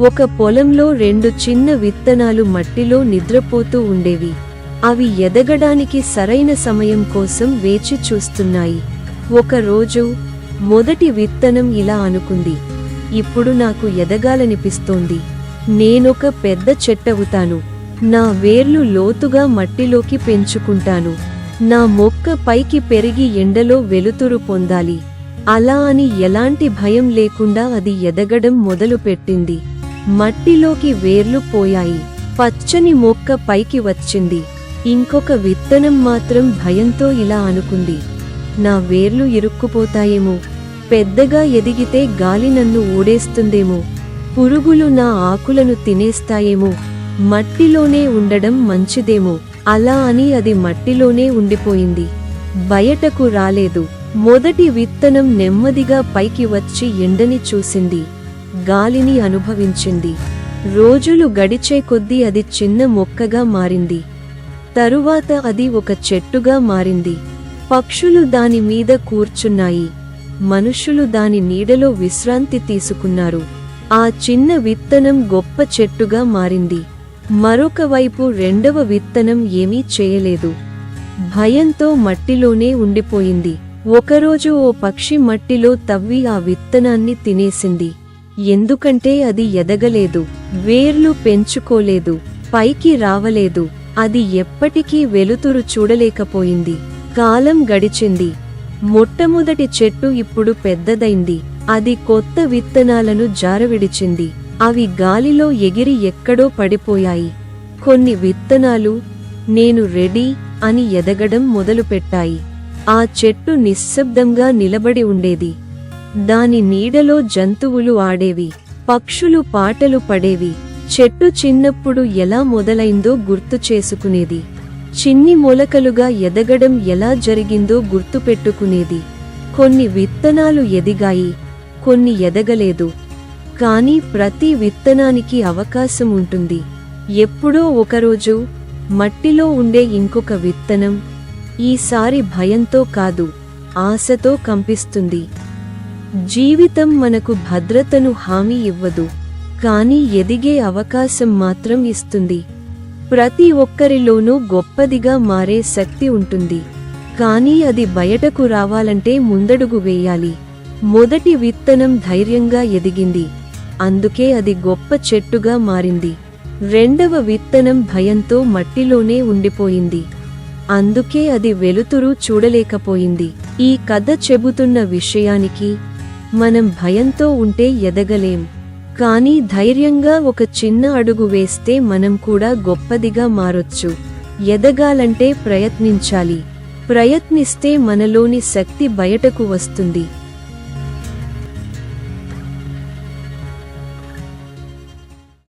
ఒక పొలంలో రెండు చిన్న విత్తనాలు మట్టిలో నిద్రపోతూ ఉండేవి. అవి ఎదగడానికి సరైన సమయం కోసం వేచి చూస్తున్నాయి. ఒకరోజు మొదటి విత్తనం ఇలా అనుకుంది. ఇప్పుడు నాకు ఎదగాలనిపిస్తోంది. నేనొక పెద్ద చెట్టవుతాను నా వేర్లు లోతుగా మట్టిలోకి పెంచుకుంటాను. నా మొక్క పైకి పెరిగి ఎండలో వెలుతురు పొందాలి. అలా అని ఎలాంటి భయం లేకుండా అది ఎదగడం మొదలుపెట్టింది. మట్టిలోకి వేర్లు పోయాయి. పచ్చని మొక్క పైకి వచ్చింది. ఇంకొక విత్తనం మాత్రం భయంతో ఇలా అనుకుంది. నా వేర్లు ఇరుక్కుపోతాయేమో. పెద్దగా ఎదిగితే గాలి నన్ను ఊడేస్తుందేమో. పురుగులు నా ఆకులను తినేస్తాయేమో. మట్టిలోనే ఉండడం మంచిదేమో. అలా అని అది మట్టిలోనే ఉండిపోయింది. బయటకు రాలేదు. మొదటి విత్తనం నెమ్మదిగా పైకి వచ్చి ఎండని చూసింది. గాలిని అనుభవించింది. రోజులు గడిచే కొద్దీ అది చిన్న మొక్కగా మారింది. తరువాత అది ఒక చెట్టుగా మారింది. పక్షులు దాని మీద కూర్చున్నాయి. మనుషులు దాని నీడలో విశ్రాంతి తీసుకున్నారు. ఆ చిన్న విత్తనం గొప్ప చెట్టుగా మారింది. మరొక వైపు రెండవ విత్తనం ఏమీ చేయలేదు. భయంతో మట్టిలోనే ఉండిపోయింది. ఒకరోజు ఓ పక్షి మట్టిలో తవ్వి ఆ విత్తనాన్ని తినేసింది. ఎందుకంటే అది ఎదగలేదు వేర్లు పెంచుకోలేదు పైకి రావలేదు అది ఎప్పటికీ వెలుతురు చూడలేకపోయింది. కాలం గడిచింది. మొట్టమొదటి చెట్టు ఇప్పుడు పెద్దదైంది. అది కొత్త విత్తనాలను జారవిడిచింది. అవి గాలిలో ఎగిరి ఎక్కడో పడిపోయాయి. కొన్ని విత్తనాలు నేను రెడీ అని ఎదగడం మొదలుపెట్టాయి. ఆ చెట్టు నిశ్శబ్దంగా నిలబడి ఉండేది. దాని నీడలో జంతువులు ఆడేవి పక్షులు పాటలు పడేవి చెట్టు చిన్నప్పుడు ఎలా మొదలైందో గుర్తు చేసుకునేది చిన్ని మొలకలుగా ఎదగడం ఎలా జరిగిందో గుర్తుపెట్టుకునేది కొన్ని విత్తనాలు ఎదిగాయి కొన్ని ఎదగలేదు కానీ ప్రతి విత్తనానికి అవకాశం ఉంటుంది. ఎప్పుడో ఒకరోజు మట్టిలో ఉండే ఇంకొక విత్తనం ఈసారి భయంతో కాదు ఆశతో కంపిస్తుంది. జీవితం మనకు భద్రతను హామీ ఇవ్వదు కానీ ఎదిగే అవకాశం మాత్రం ఇస్తుంది. ప్రతి ఒక్కరిలోనూ గొప్పదిగా మారే శక్తి ఉంటుంది. కానీ అది బయటకు రావాలంటే ముందడుగు వేయాలి. మొదటి విత్తనం ధైర్యంగా ఎదిగింది. అందుకే అది గొప్ప చెట్టుగా మారింది. రెండవ విత్తనం భయంతో మట్టిలోనే ఉండిపోయింది. అందుకే అది వెలుతురు చూడలేకపోయింది. ఈ కథ చెబుతున్న విషయానికి మనం భయంతో ఉంటే ఎదగలేం. కానీ ధైర్యంగా ఒక చిన్న అడుగు వేస్తే మనం కూడా గొప్పదిగా మారొచ్చు. ఎదగాలంటే ప్రయత్నించాలి. ప్రయత్నిస్తే మనలోని శక్తి బయటకు వస్తుంది.